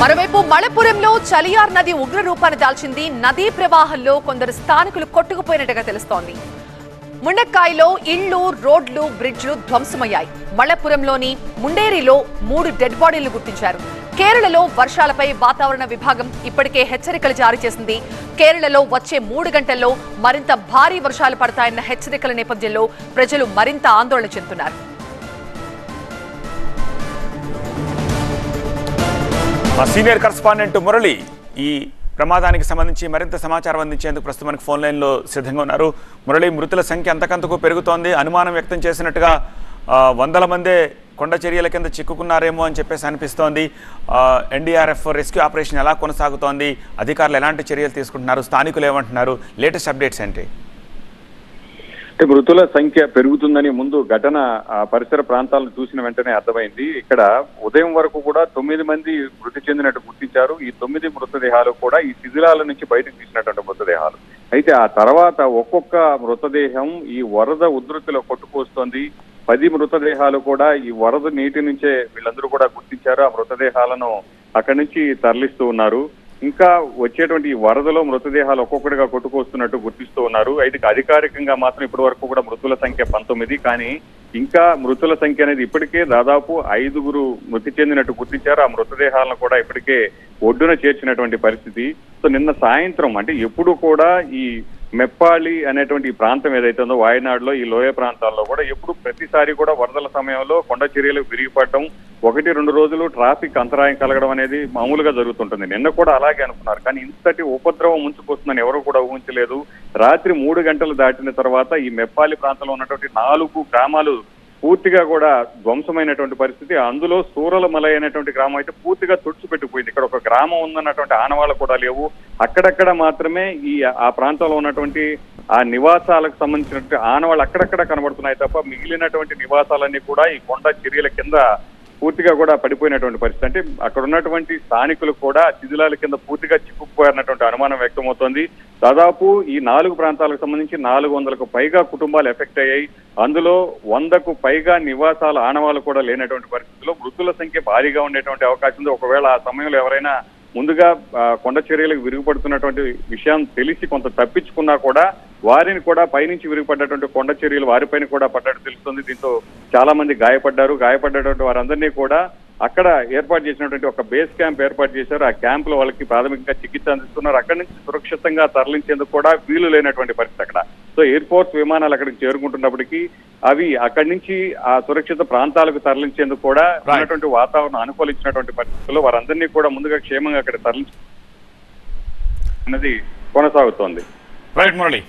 మరోవైపు మణిపురంలో చలియార్ నది ఉగ్ర రూపాన్ని దాల్చింది నదీ ప్రవాహంలో కొందరు స్థానికులు కొట్టుకుపోయినట్టుగా తెలుస్తోంది. ముండక్కాయలో ఇళ్ళు రోడ్లు బ్రిడ్జ్లు ధ్వంసమయ్యాయి. మళపురంలోని ముండేరిలో మూడు డెడ్ బాడీలు గుర్తించారు. కేరళలో వర్షాలపై వాతావరణ విభాగం ఇప్పటికే హెచ్చరికలు జారీ చేసింది. కేరళలో వచ్చే మూడు గంటల్లో మరింత భారీ వర్షాలు పడతాయన్న హెచ్చరికల నేపథ్యంలో ప్రజలు మరింత ఆందోళన చెందుతున్నారు. మా సీనియర్ కరస్పాండెంట్ మురళి ఈ ప్రమాదానికి సంబంధించి మరింత సమాచారం అందించేందుకు ప్రస్తుతం మనకు ఫోన్ లైన్లో సిద్ధంగా ఉన్నారు. మురళి మృతుల సంఖ్య అంతకంతకు పెరుగుతోంది. అనుమానం వ్యక్తం చేసినట్టుగా వందల మందే కొండ చర్యల కింద చిక్కుకున్నారేమో అని చెప్పేసి అనిపిస్తోంది. ఎన్డీఆర్ఎఫ్ రెస్క్యూ ఆపరేషన్ ఎలా కొనసాగుతోంది? అధికారులు ఎలాంటి చర్యలు తీసుకుంటున్నారు? స్థానికులు ఏమంటున్నారు? లేటెస్ట్ అప్డేట్స్ ఏంటి? అంటే మృతుల సంఖ్య పెరుగుతుందని ముందు ఘటన ఆ పరిసర ప్రాంతాలను చూసిన వెంటనే అర్థమైంది. ఇక్కడ ఉదయం వరకు కూడా తొమ్మిది మంది మృతి చెందినట్టు గుర్తించారు. ఈ తొమ్మిది మృతదేహాలు కూడా ఈ శిథిలాల నుంచి బయటకు తీసినటువంటి మృతదేహాలు. అయితే ఆ తర్వాత ఒక్కొక్క మృతదేహం ఈ వరద ఉధృతిలో కొట్టుకొస్తోంది పది మృతదేహాలు కూడా ఈ వరద నీటి నుంచే వీళ్ళందరూ కూడా గుర్తించారు. ఆ మృతదేహాలను అక్కడి నుంచి తరలిస్తూ ఉన్నారు. ఇంకా వచ్చేటువంటి వరదలో మృతదేహాలు ఒక్కొక్కటిగా కొట్టుకొస్తున్నట్టు గుర్తిస్తూ ఉన్నారు. అయితే అధికారికంగా మాత్రం ఇప్పటి వరకు కూడా మృతుల సంఖ్య పంతొమ్మిది. కానీ ఇంకా మృతుల సంఖ్య అనేది ఇప్పటికే దాదాపు ఐదుగురు మృతి చెందినట్టు గుర్తించారు. ఆ మృతదేహాలను కూడా ఇప్పటికే ఒడ్డున చేర్చినటువంటి పరిస్థితి. సో నిన్న సాయంత్రం అంటే ఎప్పుడు కూడా ఈ మెప్పాళి అనేటువంటి ప్రాంతం ఏదైతే ఉందో వాయనాడులో ఈ లోయ ప్రాంతాల్లో కూడా ఎప్పుడు ప్రతిసారి కూడా వరదల సమయంలో కొండ చర్యలు విరిగిపడటం ఒకటి రెండు రోజులు ట్రాఫిక్ అంతరాయం కలగడం అనేది మామూలుగా జరుగుతుంటుంది. నిన్న కూడా అలాగే అనుకున్నారు. కానీ ఇంతటి ఉపద్రవం ముంచుకొస్తుందని ఎవరు కూడా ఊహించలేదు. రాత్రి మూడు గంటలు దాటిన తర్వాత ఈ మెప్పాలి ప్రాంతంలో ఉన్నటువంటి నాలుగు గ్రామాలు పూర్తిగా కూడా ధ్వంసమైనటువంటి పరిస్థితి. అందులో సూరలమలై అనేటువంటి గ్రామం అయితే పూర్తిగా తుడిచిపెట్టిపోయింది. ఇక్కడ ఒక గ్రామం ఉందన్నటువంటి ఆనవాళ్ళు కూడా లేవు. అక్కడక్కడ మాత్రమే ఈ ఆ ప్రాంతంలో ఉన్నటువంటి ఆ నివాసాలకు సంబంధించినటువంటి ఆనవాళ్ళు అక్కడక్కడ కనబడుతున్నాయి తప్ప మిగిలినటువంటి నివాసాలన్నీ కూడా ఈ కొండ చర్యల కింద పూర్తిగా కూడా పడిపోయినటువంటి పరిస్థితి. అంటే అక్కడ ఉన్నటువంటి స్థానికులు కూడా శిథిలాల కింద పూర్తిగా చిక్కుకుపోయినటువంటి అనుమానం వ్యక్తమవుతోంది. దాదాపు ఈ నాలుగు ప్రాంతాలకు సంబంధించి నాలుగు వందలకు పైగా కుటుంబాలు ఎఫెక్ట్ అయ్యాయి. అందులో వందకు పైగా నివాసాల ఆనవాలు కూడా లేనటువంటి పరిస్థితిలో మృతుల సంఖ్య భారీగా ఉండేటువంటి అవకాశం ఉంది. ఒకవేళ ఆ సమయంలో ఎవరైనా ముందుగా కొండ చర్యలకు విరుగుపడుతున్నటువంటి విషయం తెలిసి కొంత తప్పించుకున్నా కూడా వారిని కూడా పైనుంచి విరుగుపడ్డటువంటి కొండ చర్యలు వారిపైన కూడా పడ్డట్టు తెలుస్తుంది. దీంతో చాలా మంది గాయపడ్డారు. గాయపడ్డటువంటి వారందరినీ కూడా అక్కడ ఏర్పాటు చేసినటువంటి ఒక బేస్ క్యాంప్ ఏర్పాటు చేశారు. ఆ క్యాంప్లో వాళ్ళకి ప్రాథమికంగా చికిత్స అందిస్తున్నారు. అక్కడి నుంచి సురక్షితంగా తరలించేందుకు కూడా వీలు లేనటువంటి పరిస్థితి అక్కడ. సో ఎయిర్ ఫోర్స్ విమానాలు అక్కడికి చేరుకుంటున్నప్పటికీ అవి అక్కడి నుంచి ఆ సురక్షిత ప్రాంతాలకు తరలించేందుకు కూడా ఉన్నటువంటి వాతావరణం అనుకూలించినటువంటి పరిస్థితుల్లో వారందరినీ కూడా ముందుగా క్షేమంగా అక్కడ తరలించి అన్నది కొనసాగుతోంది. రైట్ మురళి